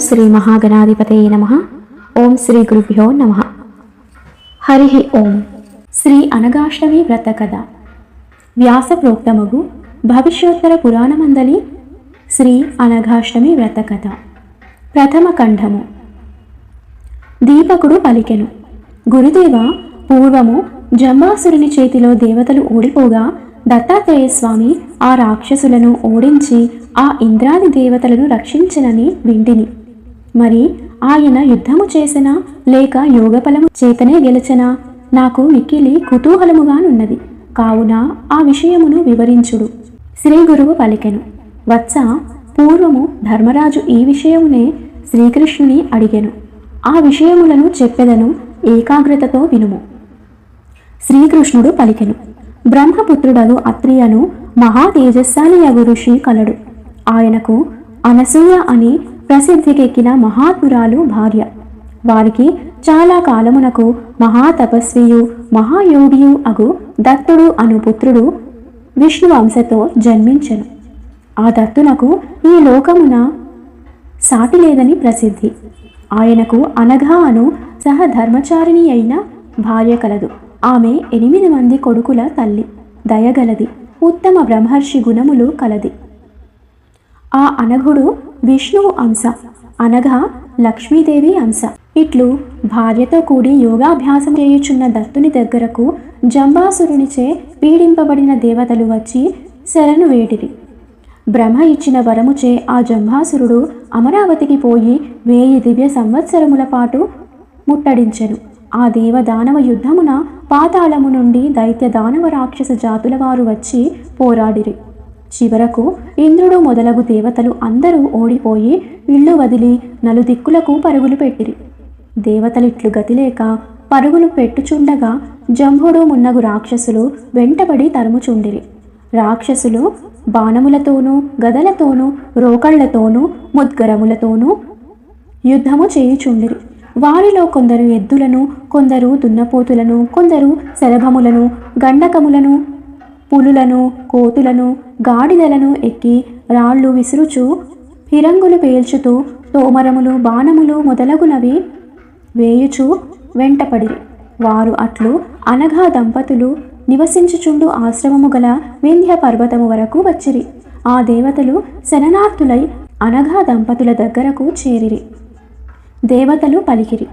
శ్రీ మహాగణాధిపతయ నమ. ఓం శ్రీ గురుభ్యో నమ. హరి ఓం. శ్రీ అనగాష్టమి వ్రత కథ. వ్యాస ప్రోక్తమగు భవిష్యోత్తర పురాణమందలి శ్రీ అనఘాష్టమి వ్రత కథ. ప్రథమ ఖండము దీపకుడు పలికెను. గురుదేవ పూర్వము జంబాసురుని చేతిలో దేవతలు ఓడిపోగా దత్తాత్రేయ స్వామి ఆ రాక్షసులను ఓడించి ఆ ఇంద్రాది దేవతలను రక్షించనని వింటిని. మరి ఆయన యుద్ధము చేసినా లేక యోగఫలము చేతనే గెలిచనా నాకు మిక్కిలి కుతూహలముగానున్నది. కావున ఆ విషయమును వివరించుడు. శ్రీ గురువు పలికెను. వత్స పూర్వము ధర్మరాజు ఈ విషయమునే శ్రీకృష్ణుని అడిగెను. ఆ విషయములను చెప్పెదను ఏకాగ్రతతో వినుము. శ్రీకృష్ణుడు పలికెను. బ్రహ్మపుత్రుడగు అత్రియను మహా తేజస్సాలియగు ఋషి కలడు. ఆయనకు అనసూయ అని ప్రసిద్ధికెక్కిన మహాత్మురాలు భార్య. వారికి చాలా కాలమునకు మహాతపస్వియు మహాయోగియు అగు దత్తుడు అను పుత్రుడు విష్ణువంశతో జన్మించెను. ఆ దత్తునకు ఈ లోకమున సాటి లేదని ప్రసిద్ధి. ఆయనకు అనఘా అను సహధర్మచారిణి అయిన భార్య కలదు. ఆమె ఎనిమిది మంది కొడుకుల తల్లి. దయగలది. ఉత్తమ బ్రహ్మర్షి గుణములు కలది. ఆ అనఘుడు విష్ణువు అంశ. అనగా లక్ష్మీదేవి అంశ. ఇట్లు భార్యతో కూడి యోగాభ్యాసం చేయుచున్న దత్తుని దగ్గరకు జంబాసురునిచే పీడింపబడిన దేవతలు వచ్చి శరణు వేడిరి. బ్రహ్మ ఇచ్చిన వరముచే ఆ జంభాసురుడు అమరావతికి పోయి వేయి దివ్య సంవత్సరముల పాటు ముట్టడించెను. ఆ దేవ దానవ యుద్ధమున పాతాళము నుండి దైత్య దానవ రాక్షస జాతుల వారు వచ్చి పోరాడిరి. చివరకు ఇంద్రుడు మొదలగు దేవతలు అందరూ ఓడిపోయి ఇళ్ళు వదిలి నలుదిక్కులకు పరుగులు పెట్టిరి. దేవతలిట్లు గతిలేక పరుగులు పెట్టుచుండగా జంభుడు మున్నగు రాక్షసులు వెంటబడి తరుముచుండిరి. రాక్షసులు బాణములతోనూ గదలతోనూ రోకళ్ళతోనూ ముద్గరములతోనూ యుద్ధము చేయుచుండిరి. వారిలో కొందరు ఎద్దులను కొందరు దున్నపోతులను కొందరు శరభములను గండకములను పులులను కోతులను గాడిదలను ఎక్కి రాళ్ళు విసురుచు ఫిరంగులు పేల్చుతూ తోమరములు బాణములు మొదలగునవి వేయుచు వెంటపడిరి. వారు అట్లు అనఘా దంపతులు నివసించుచుండు ఆశ్రమము గల వింధ్య పర్వతము వరకు వచ్చిరి. ఆ దేవతలు శరణార్థులై అనఘా దంపతుల దగ్గరకు చేరిరి. దేవతలు పలికిరి.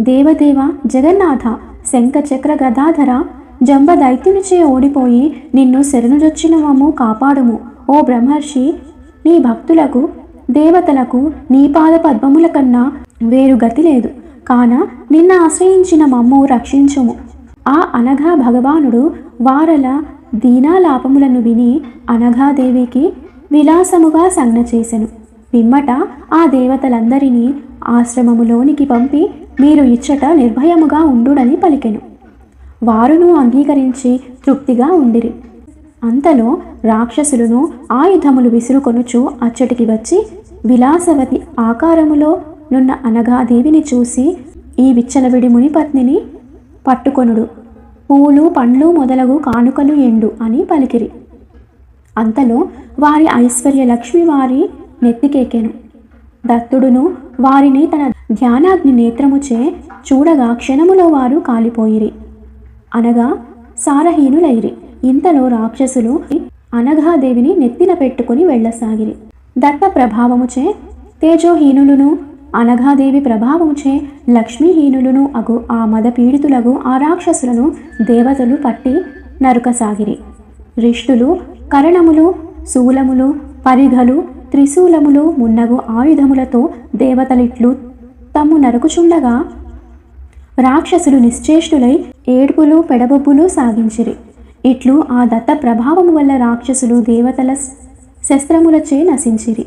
దేవదేవ జగన్నాథ శంఖచక్ర గదాధర జంబ దైత్యునిచే ఓడిపోయి నిన్ను శరణుజొచ్చినవము కాపాడుము. ఓ బ్రహ్మర్షి నీ భక్తులకు దేవతలకు నీ పాద పద్మముల కన్నా వేరు గతి లేదు. కాన నిన్న ఆశ్రయించిన మమ్ము రక్షించుము. ఆ అనఘా భగవానుడు వారల దీనాలాపములను విని అనఘాదేవికి విలాసముగా సంజ్ఞ చేసెను. పిమ్మట ఆ దేవతలందరినీ ఆశ్రమములోనికి పంపి మీరు ఇచ్చట నిర్భయముగా ఉండుడని పలికెను. వారును అంగీకరించి తృప్తిగా ఉండిరి. అంతలో రాక్షసులను ఆయుధములు విసురుకొనుచు అచ్చటికి వచ్చి విలాసవతి ఆకారములో నున్న అనగాదేవిని చూసి ఈ విచ్చలవిడి మునిపత్నిని పట్టుకొనుడు. పూలు పండ్లు మొదలగు కానుకలు ఎండు అని పలికిరి. అంతలో వారి ఐశ్వర్య లక్ష్మి వారి నెత్తికేకెను. దత్తుడును వారిని తన ధ్యానాగ్ని నేత్రముచే చూడగా క్షణములో వారు కాలిపోయిరి. అనగా సారహీనులైరి. ఇంతలో రాక్షసులు అనఘాదేవిని నెత్తిన పెట్టుకుని వెళ్ళసాగిరి. దత్త ప్రభావముచే తేజోహీనులను అనఘాదేవి ప్రభావముచే లక్ష్మీహీనులను అగు ఆ మద పీడితులగు ఆ రాక్షసులను దేవతలు పట్టి నరుకసాగిరి. రిష్టులు కరణములు శూలములు పరిఘలు త్రిశూలములు మున్నగు ఆయుధములతో దేవతలిట్లు తమ్ము నరుకుచుండగా రాక్షసులు నిశ్చేష్టులై ఏడుపులు పెడబొబ్బులు సాగించిరి. ఇట్లు ఆ దత్త ప్రభావము వల్ల రాక్షసులు దేవతల శస్త్రములచే నశించిరి.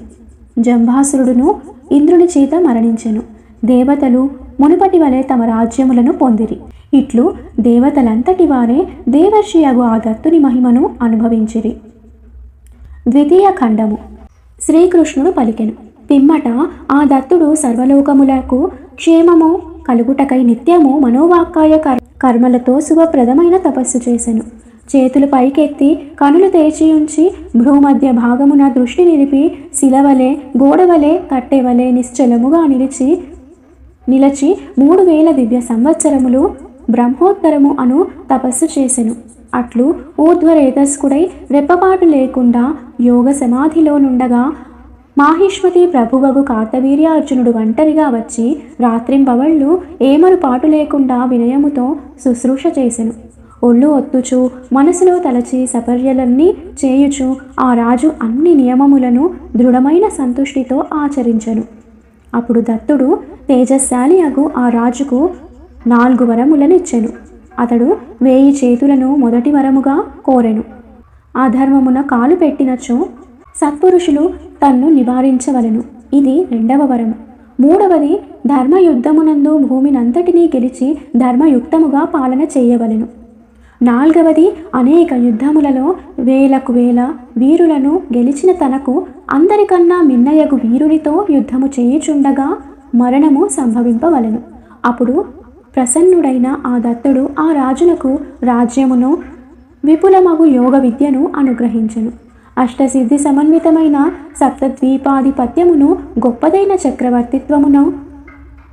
జంభాసురుడును ఇంద్రుని చేత మరణించెను. దేవతలు మునుపటి వలె తమ రాజ్యములను పొందిరి. ఇట్లు దేవతలంతటి వారే దేవర్షియగు ఆ దత్తుని మహిమను అనుభవించిరి. ద్వితీయ ఖండము. శ్రీకృష్ణుడు పలికెను. పిమ్మట ఆ దత్తుడు సర్వలోకములకు క్షేమము కలుగుటకై నిత్యము మనోవాక్కాయ కర్- కర్మలతో శుభప్రదమైన తపస్సు చేసెను. చేతులు పైకెత్తి కనులు తెరిచి ఉంచి భ్రూమధ్య భాగమున దృష్టి నిలిపి శిలవలే గోడవలే కట్టెవలే నిశ్చలముగా నిలిచి నిలచి మూడు వేల దివ్య సంవత్సరములు బ్రహ్మోత్తరము అను తపస్సు చేసెను. అట్లు ఊర్ధ్వరేతస్కుడై రెప్పపాటు లేకుండా యోగ సమాధిలో నుండగా మాహిష్మతి ప్రభువగు కార్తవీర్యార్జునుడు ఒంటరిగా వచ్చి రాత్రింబవళ్ళు ఏమరు పాటు లేకుండా వినయముతో శుశ్రూష చేసెను. ఒళ్ళు ఒత్తుచు మనసులో తలచి సపర్యలన్నీ చేయుచు ఆ రాజు అన్ని నియమములను దృఢమైన సంతుష్టితో ఆచరించెను. అప్పుడు దత్తుడు తేజశాలి అగు ఆ రాజుకు నాలుగు వరములనిచ్చెను. అతడు వేయి చేతులను మొదటి వరముగా కోరెను. ఆ ధర్మమున కాలు పెట్టినచో సత్పురుషులు తన్ను నివారించవలెను. ఇది రెండవ వరము మూడవది ధర్మయుద్ధమునందు భూమినంతటినీ గెలిచి ధర్మయుక్తముగా పాలన చేయవలెను. నాల్గవది అనేక యుద్ధములలో వేలకు వేల వీరులను గెలిచిన తనకు అందరికన్నా మిన్నయగు వీరునితో యుద్ధము చేయుచుండగా మరణము సంభవింపవలను. అప్పుడు ప్రసన్నుడైన ఆ దత్తుడు ఆ రాజునకు రాజ్యమును విపులమగు యోగ విద్యను అనుగ్రహించెను. అష్టసిద్ధి సమన్వితమైన సప్తద్వీపాధిపత్యమును గొప్పదైన చక్రవర్తిత్వమును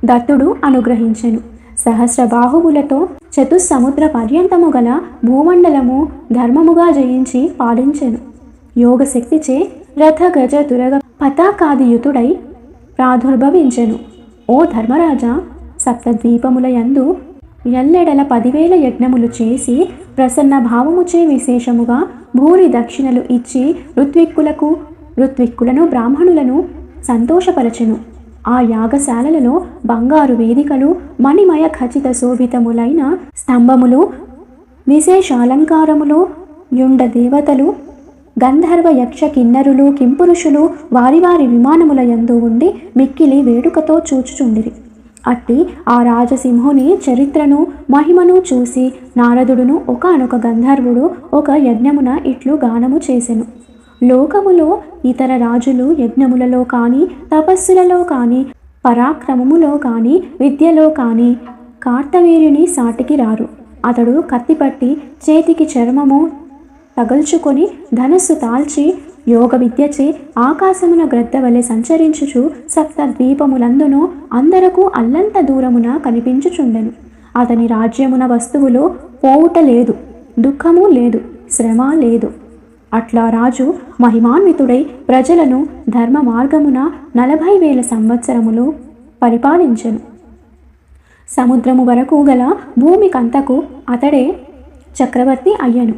దత్తుడు అనుగ్రహించెను. సహస్ర బాహువులతో చతుస్సముద్ర పర్యంతము గల భూమండలము ధర్మముగా జయించి పాలించెను. యోగశక్తిచే రథ గజ దురగ పతాకాదియుతుడై ప్రాదుర్భవించెను. ఓ ధర్మరాజా సప్తద్వీపముల యందు ఎల్లెడల పదివేల యజ్ఞములు చేసి ప్రసన్న భావముచే విశేషముగా భూరి దక్షిణలు ఇచ్చి ఋత్విక్కులకు ఋత్విక్కులను బ్రాహ్మణులను సంతోషపరచెను. ఆ యాగశాలలలో బంగారు వేదికలు మణిమయ ఖచ్చిత శోభితములైన స్తంభములు విశేషాలంకారములు యుండ దేవతలు గంధర్వ యక్ష కిన్నరులు కింపురుషులు వారి వారి విమానముల యందు ఉండి మిక్కిలి వేడుకతో చూచుచుండిరి. అట్టి ఆ రాజసింహుని చరిత్రను మహిమను చూసి నారదుడును ఒకనొక గంధర్వుడు ఒక యజ్ఞమున ఇట్లు గానము చేసెను. లోకములో ఇతర రాజులు యజ్ఞములలో కానీ తపస్సులలో కానీ పరాక్రమములో కానీ విద్యలో కానీ కార్తవీర్యుని సాటికి రారు. అతడు కత్తిపట్టి చేతికి చర్మము తగల్చుకొని ధనస్సు తాల్చి యోగ విద్యచే ఆకాశమున గ్రద్ద వలె సంచరించుచు సప్త ద్వీపములందునో అందరకు అల్లంత దూరమున కనిపించుచుండెను. అతని రాజ్యమున వస్తువులు పోవుట లేదు దుఃఖము లేదు శ్రమ లేదు. అట్లా రాజు మహిమాన్వితుడై ప్రజలను ధర్మ మార్గమున నలభై వేల సంవత్సరములు పరిపాలించెను. సముద్రము వరకు గల భూమికంతకు అతడే చక్రవర్తి అయ్యను.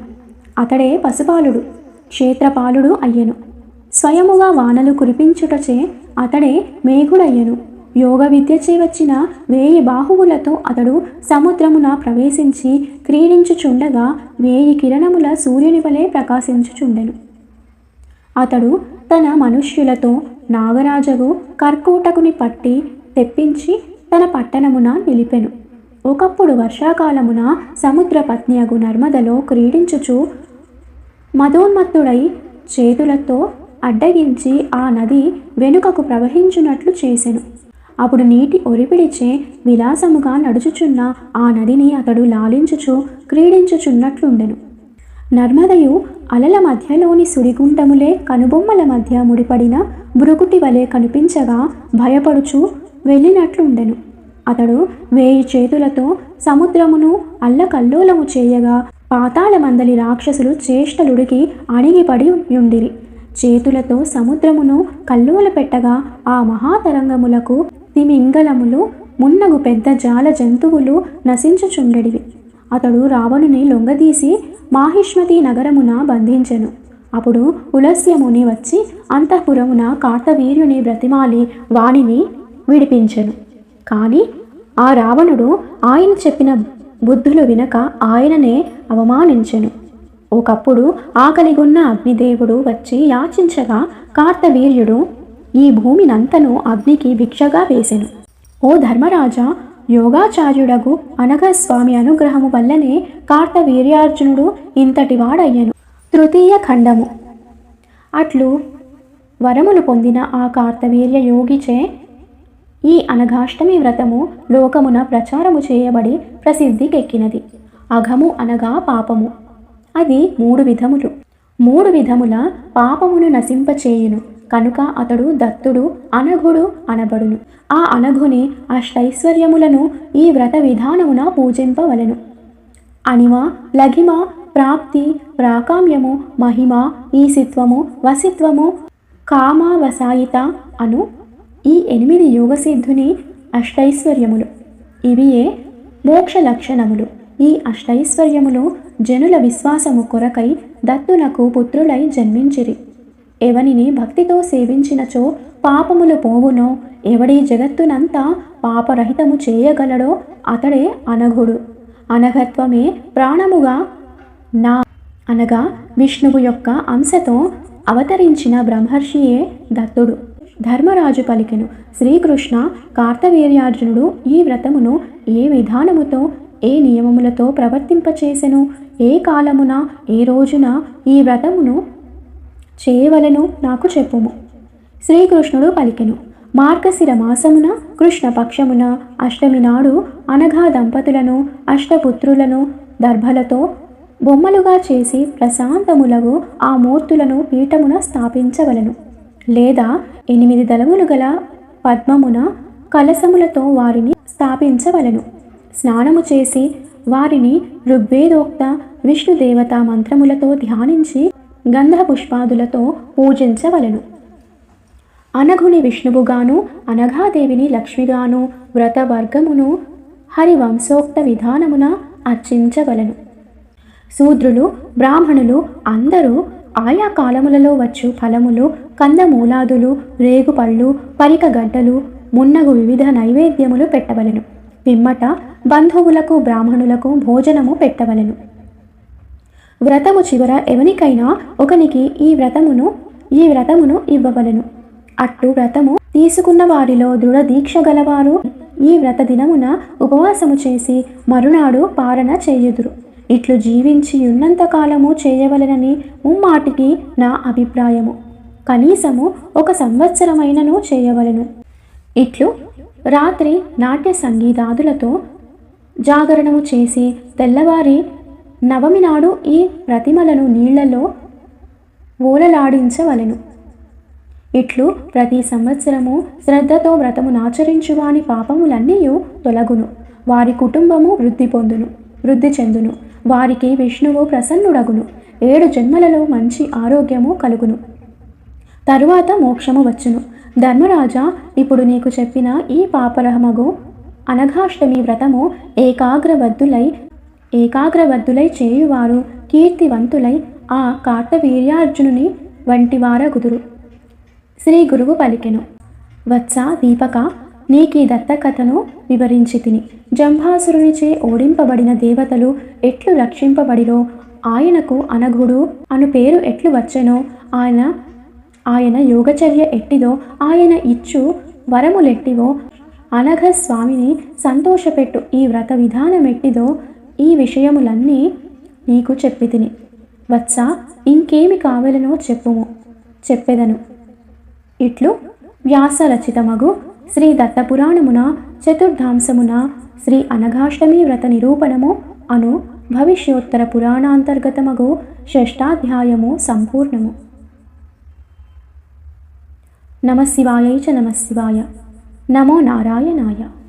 అతడే పశుపాలుడు. క్షేత్రపాలుడు అయ్యను. స్వయముగా వానలు కురిపించుటచే అతడే మేఘుడయ్యను. యోగ విద్యచే వచ్చిన వేయి బాహువులతో అతడు సముద్రమున ప్రవేశించి క్రీడించుచుండగా వేయి కిరణముల సూర్యుని వలె ప్రకాశించుచుండెను. అతడు తన మనుష్యులతో నాగరాజగు కర్కోటకుని పట్టి తెప్పించి తన పట్టణమున నిలిపెను. ఒకప్పుడు వర్షాకాలమున సముద్ర పత్నియగు నర్మదలో క్రీడించుచు మదోన్మత్తుడై చేతులతో అడ్డగించి ఆ నది వెనుకకు ప్రవహించున్నట్లు చేసెను. అప్పుడు నీటి ఒరిపిడిచే విలాసముగా నడుచుచున్న ఆ నదిని అతడు లాలించుచు క్రీడించుచున్నట్లుండెను. నర్మదయు అలల మధ్యలోని సుడిగుంటములే కనుబొమ్మల మధ్య ముడిపడిన బురుకుటి వలె కనిపించగా భయపడుచు వెళ్ళినట్లుండెను. అతడు వేయి చేతులతో సముద్రమును అల్లకల్లోలము చేయగా పాతాళమందలి రాక్షసులు చేష్టలుడికి అణిగిపడి ఉండిరి. చేతులతో సముద్రమును కల్లోల పెట్టగా ఆ మహాతరంగములకు తిమింగలములు మున్నగు పెద్ద జాల జంతువులు నశించుచుండెడివి. అతడు రావణుని లొంగదీసి మాహిష్మతి నగరమున బంధించెను. అప్పుడు ఉలస్యముని వచ్చి అంతఃపురమున కార్తవీర్యుని బ్రతిమాలి వాణిని విడిపించెను. కానీ ఆ రావణుడు ఆయన చెప్పిన బుద్ధులు వినక ఆయననే అవమానించెను. ఒకప్పుడు ఆకలిగొన్న అగ్నిదేవుడు వచ్చి యాచించగా కార్తవీర్యుడు ఈ భూమినంతను అగ్నికి భిక్షగా వేసెను. ఓ ధర్మరాజా యోగాచార్యుడగు అనఘస్వామి అనుగ్రహము వల్లనే కార్తవీర్యార్జునుడు ఇంతటి వాడయ్యను. తృతీయ ఖండము. అట్లు వరములు పొందిన ఆ కార్తవీర్య యోగిచే ఈ అనఘాష్టమి వ్రతము లోకమున ప్రచారము చేయబడి ప్రసిద్ధికెక్కినది. అఘము అనగా పాపము. అది మూడు విధములు. మూడు విధముల పాపమును నశింపచేయును. కనుక అతడు దత్తుడు అనఘుడు అనబడును. ఆ అనఘుని అష్టైశ్వర్యములను ఈ వ్రత విధానమున పూజింపవలెను. అనిమ లఘిమ ప్రాప్తి ప్రాకామ్యము మహిమ ఈసిత్వము వసిత్వము కామావసాయిత అను ఈ ఎనిమిది యోగసిద్ధుని అష్టైశ్వర్యములు. ఇవియే మోక్ష లక్షణములు. ఈ అష్టైశ్వర్యములు జనుల విశ్వాసము కొరకై దత్తునకు పుత్రులై జన్మించిరి. ఎవనిని భక్తితో సేవించినచో పాపములు పోవునో ఎవడి జగత్తునంతా పాపరహితము చేయగలడో అతడే అనఘుడు. అనఘత్వమే ప్రాణముగా నా అనగా విష్ణువు యొక్క అంశతో అవతరించిన బ్రహ్మర్షియే దత్తుడు. ధర్మరాజు పలికెను. శ్రీకృష్ణ కార్తవీర్యార్జునుడు ఈ వ్రతమును ఏ విధానముతో ఏ నియమములతో ప్రవర్తింపచేసెను? ఏ కాలమున ఏ రోజున ఈ వ్రతమును చేయవలను నాకు చెప్పుము. శ్రీకృష్ణుడు పలికెను. మార్గశిర మాసమున కృష్ణ పక్షమున అష్టమి నాడు అనఘా దంపతులను అష్టపుత్రులను దర్భలతో బొమ్మలుగా చేసి ప్రశాంతములగు ఆ మూర్తులను పీఠమున స్థాపించవలను. లేదా ఎనిమిది దళములు గల పద్మమున కలసములతో వారిని స్థాపించవలను. స్నానము చేసి వారిని ఋగ్వేదోక్త విష్ణుదేవతా మంత్రములతో ధ్యానించి గంధ పుష్పాదులతో పూజించవలను. అనఘుని విష్ణువుగాను అనఘాదేవిని లక్ష్మిగాను వ్రతవర్గమును హరివంశోక్త విధానమున అర్చించవలను. శూద్రులు బ్రాహ్మణులు అందరూ ఆయా కాలములలో వచ్చు ఫలములు కందమూలాదులు రేగుపళ్ళు పరికగడ్డలు మున్నగు వివిధ నైవేద్యములు పెట్టవలెను. పిమ్మట బంధువులకు బ్రాహ్మణులకు భోజనము పెట్టవలెను. వ్రతము చివర ఎవనికైనా ఒకనికి ఈ వ్రతమును ఈ వ్రతమును ఇవ్వవలెను. అట్టు వ్రతము తీసుకున్న వారిలో దృఢ దీక్ష గలవారు ఈ వ్రత దినమున ఉపవాసము చేసి మరునాడు పారణ చేయుదురు. ఇట్లు జీవించి ఉన్నంత కాలము చేయవలెనని ముమ్మాటికి నా అభిప్రాయము. కనీసము ఒక సంవత్సరమైనను చేయవలెను. ఇట్లు రాత్రి నాట్య సంగీతాదులతో జాగరణము చేసి తెల్లవారి నవమి నాడు ఈ ప్రతిమలను నీళ్ళలో ఓలలాడించవలెను ఇట్లు ప్రతి సంవత్సరము శ్రద్ధతో వ్రతమునాచరించు వాని పాపములన్నీ తొలగును. వారి కుటుంబము వృద్ధి పొందును. వృద్ధి చెందును. వారికి విష్ణువు ప్రసన్నుడగును. ఏడు జన్మలలో మంచి ఆరోగ్యము కలుగును. తరువాత మోక్షము వచ్చును. ధర్మరాజా ఇప్పుడు నీకు చెప్పిన ఈ పాపరహమగు అనఘాష్టమి వ్రతము ఏకాగ్రబద్ధులై ఏకాగ్రబద్ధులై చేయువారు కీర్తివంతులై ఆ కార్తవీర్యార్జునుని వంటివారగుదురు. శ్రీ గురువు పలికెను. వత్స దీపక నీకు ఈ దత్తకథను వివరించి తిని జంభాసురునిచే ఓడింపబడిన దేవతలు ఎట్లు రక్షింపబడిరో ఆయనకు అనఘుడు అను పేరు ఎట్లు వచ్చెనో? ఆయన ఆయన యోగచర్య ఎట్టిదో? ఆయన ఇచ్చు వరములెట్టివో? అనఘ స్వామిని సంతోషపెట్టు. ఈ వ్రత విధానం ఎట్టిదో ఈ విషయములన్నీ నీకు చెప్పి తిని వత్స ఇంకేమి కావలనో చెప్పుము. చెప్పెదను. ఇట్లు వ్యాసరచితమగు శ్రీ దత్తపురాణమున చతుర్ధాంసమున శ్రీ అనఘాష్టమి వ్రత నిరూపణము అను భవిష్యోత్తర పురాణాంతర్గతమగు షష్టాధ్యాయము సంపూర్ణము. నమశివాయై చ నమశివాయ. నమో నారాయణాయ.